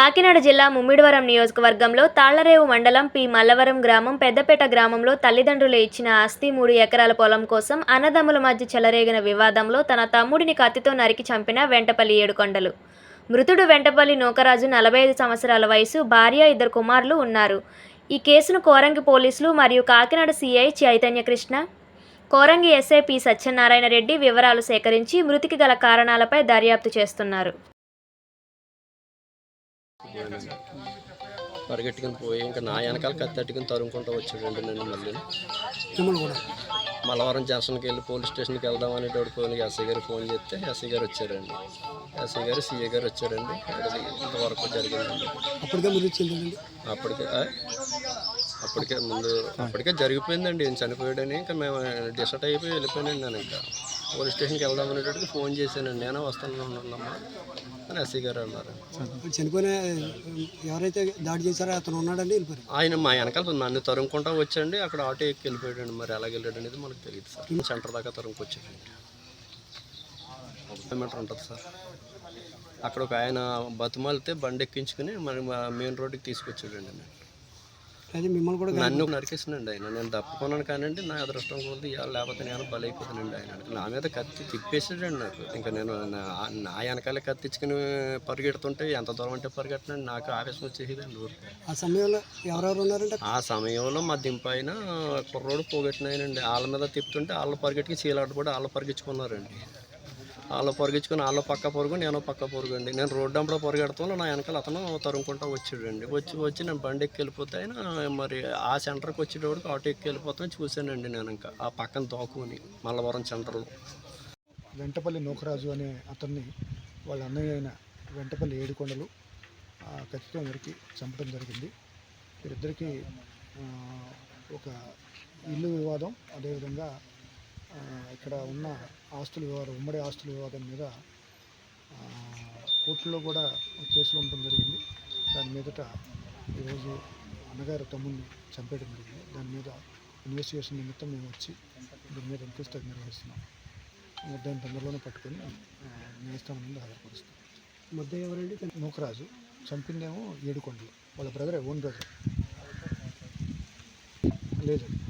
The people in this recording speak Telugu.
కాకినాడ జిల్లా ముమ్మిడివరం నియోజకవర్గంలో తాళ్ళరేవు మండలం పి. మల్లవరం గ్రామం పెద్దపేట గ్రామంలో తల్లిదండ్రులు ఇచ్చిన ఆస్తి మూడు ఎకరాల పొలం కోసం అన్నదమ్ముల మధ్య చెలరేగిన వివాదంలో తన తమ్ముడిని కత్తితో నరికి చంపిన వెంటపల్లి ఏడుకొండలు. మృతుడు వెంటపల్లి నూకరాజు నలభై ఐదు సంవత్సరాల వయసు భార్య ఇద్దరు కుమారులు ఉన్నారు. ఈ కేసును కోరంగి పోలీసులు మరియు Kakinada CI Chaitanyakrishna Korangi SI P. Satyanarayana Reddy వివరాలు సేకరించి మృతికి గల కారణాలపై దర్యాప్తు చేస్తున్నారు. పరిగెట్టుకుని పోయి ఇంకా నా వెనకాల కత్తట్టుకుని తరుముకుంటూ వచ్చాడండి నన్ను మళ్ళీ. మలవరం జంక్షన్కి వెళ్ళి పోలీస్ స్టేషన్కి వెళ్దాం అనేటోడు ఫోన్ ఎస్ఐ గారు ఫోన్ చేస్తే ఎస్ఐ గారు వచ్చారండి. ఎస్ఐ గారు సిఐ గారు వచ్చారండి. ఇంతవరకు జరిగిందండి. అప్పటికే అప్పటికే? అప్పటికే ముందు అప్పటికే జరిగిపోయిందండి. ఈయన చనిపోయాడని ఇంకా మేము డిసైడ్ అయిపోయి వెళ్ళిపోయానండి నేను ఇంకా. పోలీస్ స్టేషన్కి వెళ్దాం అనేటట్టుగా ఫోన్ చేశానండి. నేను వస్తాను ఉన్నామ్మా అని ఎస్ఐ గారు అన్నారు. చనిపోయిన ఎవరైతే దాడి చేశారో అతను ఉన్నాడండి వెళ్ళిపోయారు? ఆయన మా వెనకాల నన్ను తరుముకుంటా వచ్చండి అక్కడ ఆటో ఎక్కి వెళ్ళిపోయాడండి. మరి ఎలా వెళ్ళాడు అనేది మనకు తెలియదు సార్. సెంటర్ దాకా తరుముకొచ్చాడండి కిలోమీటర్ ఉంటుంది సార్. అక్కడ ఒక ఆయన బతుమాలితే బండి ఎక్కించుకుని మరి మెయిన్ రోడ్డుకి తీసుకొచ్చాడండి. నన్ను. అయితే మిమ్మల్ని కూడా నన్ను నరికేసినండి ఆయన. నేను తప్పుకున్నాను కానండి నా అదృష్టం కొద్ది ఇవాళ లేకపోతే నేను బలైపోతానండి ఆయన నా మీద కత్తి తిప్పేసాడండి నాకు. ఇంకా నేను నా వెనకాల కత్తిచ్చుకుని పరిగెడుతుంటే ఎంత దూరం అంటే పరిగెట్టనండి నాకు ఆవేశం వచ్చేసిందండి ఊరికి ఆ సమయంలో ఎవరెవరు ఉన్నారంటే ఆ సమయంలో మా దింపైన కుర్రోడు పోగొట్టినాయనండి వాళ్ళ మీద తిప్పుతుంటే వాళ్ళు పరిగెట్టుకి చీలాటపడి వాళ్ళు పరిగెచ్చుకున్నారండి వాళ్ళు పరిగెచ్చుకుని వాళ్ళు పక్క పొరుగు నేను పక్క పొరుగు అండి. నేను రోడ్డు అంపలో పొరుగెడతాను నా వెనకాల అతను తరుముకుంటా వచ్చాడండి వచ్చి వచ్చి నేను బండి ఎక్కి వెళ్ళిపోతే ఆయన మరి ఆ సెంటర్కి వచ్చేటప్పటికి ఆటో ఎక్కి వెళ్ళిపోతాను చూశానండి నేను ఇంకా. ఆ పక్కన దోకుని మల్లవరం సెంటర్లో. వెంటపల్లి నూకరాజు అనే అతన్ని వాళ్ళ అన్నయ్య అయిన వెంటపల్లి ఏడుకొండలు ఆ, కత్తితో చంపడం జరిగింది. వీరిద్దరికీ ఒక ఇల్లు వివాదం అదేవిధంగా ఇక్కడ ఉన్న ఆస్తుల వివాదం ఉమ్మడి ఆస్తుల వివాదం మీద కోర్టులో కూడా కేసులు ఉండడం జరిగింది. దాని మీదట ఈరోజు అన్నగారు తమ్ముడిని చంపేయడం జరిగింది. దాని మీద ఇన్వెస్టిగేషన్ నిమిత్తం మేము వచ్చి దీని మీద ఎంక్వైరీ నిర్వహిస్తున్నాం. ముద్దాయిని తొందరలోనే పట్టుకొని న్యాయస్థానం ముందు హాజరుపరుస్తాం. మధ్య ఎవరండి? నూకరాజు చంపిందేమో ఏడుకొండలు. వాళ్ళ బ్రదరే ఓన్ బ్రదర్. లేదు. ఇంకా ఎంక్వైరీ చేస్తాం